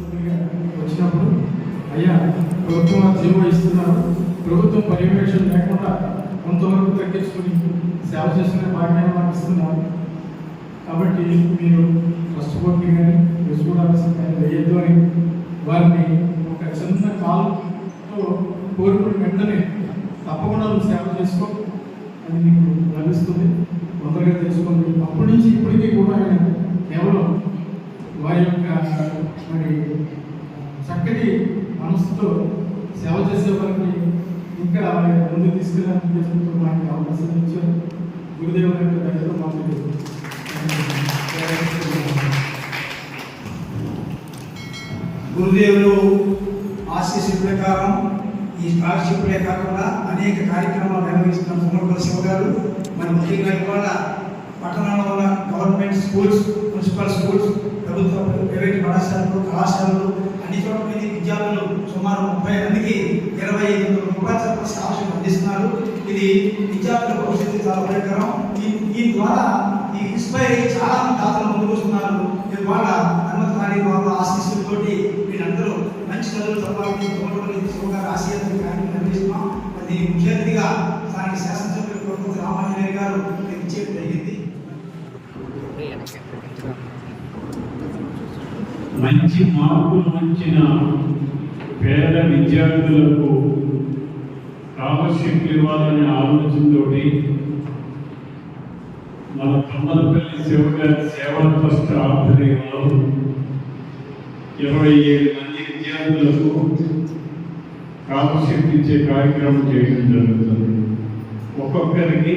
వచ్చినప్పుడు అయ్యా ప్రభుత్వం జీవో ఇస్తున్నారు. ప్రభుత్వం పర్యవేక్షణ లేకుండా కొంతవరకు తగ్గించుకుని సేవ చేసుకునే భాగ్యాన్ని మాకు ఇస్తున్నారు. కాబట్టి మీరు ట్రస్ట్ బోర్డుని కానీ చూడాల్సిన కానీ వేయద్దు అని వారిని ఒక చిన్న కాలుతో కోరుకుని వెంటనే తప్పకుండా నువ్వు సేవ చేసుకో అది నీకు లభిస్తుంది. తొందరగా తెలుసుకోండి అప్పటి నుంచి ఇప్పటికీ కూడా ఆయన కేవలం వారి యొక్క మరి చక్కటి మనసుతో సేవ చేసే వారిని ఇంకా ముందు ముందుకు తీసుకెళ్ళాలని ఉద్దేశంతో మనకి అవకాశం ఇచ్చారు. గురుదేవుని యొక్క దగ్గర మాకు గురుదేవులు ఆశీస్సు ప్రకారం ఈ స్కాలర్షిప్లే కాకుండా అనేక కార్యక్రమాలు నిర్వహిస్తున్న కుమ్మడిపల్లి శివ గారు మరి ముఖ్యంగా ఇవాళ పట్టణంలో ఉన్న గవర్నమెంట్ స్కూల్స్ మున్సిపల్ స్కూల్స్ ప్రభుత్వ ప్రైవేట్ పాఠశాలలు కళాశాలలు అన్ని చోట్ల మీద విద్యార్థులు సుమారు ముప్పై మందికి ఇరవై ఐదు వందల రూపాయల చొప్పున స్కాలర్షిప్ అందిస్తున్నారు. ఇది విద్యార్థుల భవిష్యత్తు చాలా ఉపయోగకరం ఈ ద్వారా ఈ ఇన్స్పైర్ అయ్యి చాలా మంది దాతలు ముందుకు వస్తున్నారు. ఇది వాళ్ళ హనుమంతరాణి బాబు ఆశీస్సులతోటి వీళ్ళందరూ మంచి చదువులు చదవాలని తోటపల్లి శివగారు ఆశయాన్ని కార్యక్రమం నిర్వహిస్తున్నాం దీనికి ముఖ్య అతిథిగా దానికి శాసనసభ్యులు రామాంజనేయ గారు మంచి మార్కులు వచ్చిన పేద విద్యార్థులకు స్కాలర్షిప్ ఇవ్వాలనే ఆలోచనతోటి మన తమ్మలపల్లి శివగారి సేవా ట్రస్ట్ ఆధ్వర్యంలో ఇరవై ఏడు మంది విద్యార్థులకు స్కాలర్షిప్ ఇచ్చే కార్యక్రమం చేయడం జరుగుతుంది. ఒక్కొక్కరికి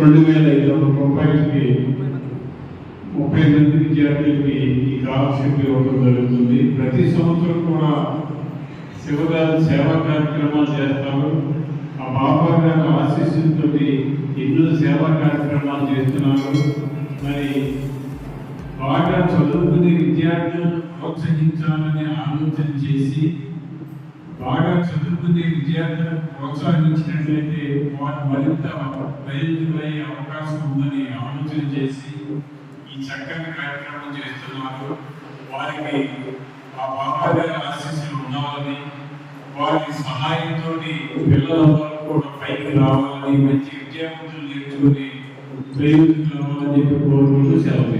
రెండు వేల ఐదు వందల రూపాయలకి ముప్పై మంది విద్యార్థులకి ఈ స్కాలర్షిప్ ఇవ్వడం జరుగుతుంది. ప్రతి సంవత్సరం కూడా శివగారు సేవా కార్యక్రమాలు చేస్తారు. ఆ బాబా గారి ఆశీస్సులతో ఎన్నో సేవా కార్యక్రమాలు చేస్తున్నారు. మరి బాగా చదువుకునే విద్యార్థులను ప్రోత్సహించాలని ఆలోచన చేసి బాగా చదువుకునే విద్యార్థులను ప్రోత్సహించినట్లయితే వారు మరింత ప్రయోజనమయ్యే అవకాశం ఉందని ఆలోచన చేసి ఈ చక్కని కార్యక్రమం చేస్తున్నారు. వారికి ఆ బాబాగారి ఆశీస్సులు ఉండాలని వారి సహాయంతో పిల్లలందరూ కూడా పైకి రావాలని మంచి విద్యావంతులు నేర్చుకుని ప్రయోజనం అవ్వాలని చెప్పి కోరుకుంటూ సెలవు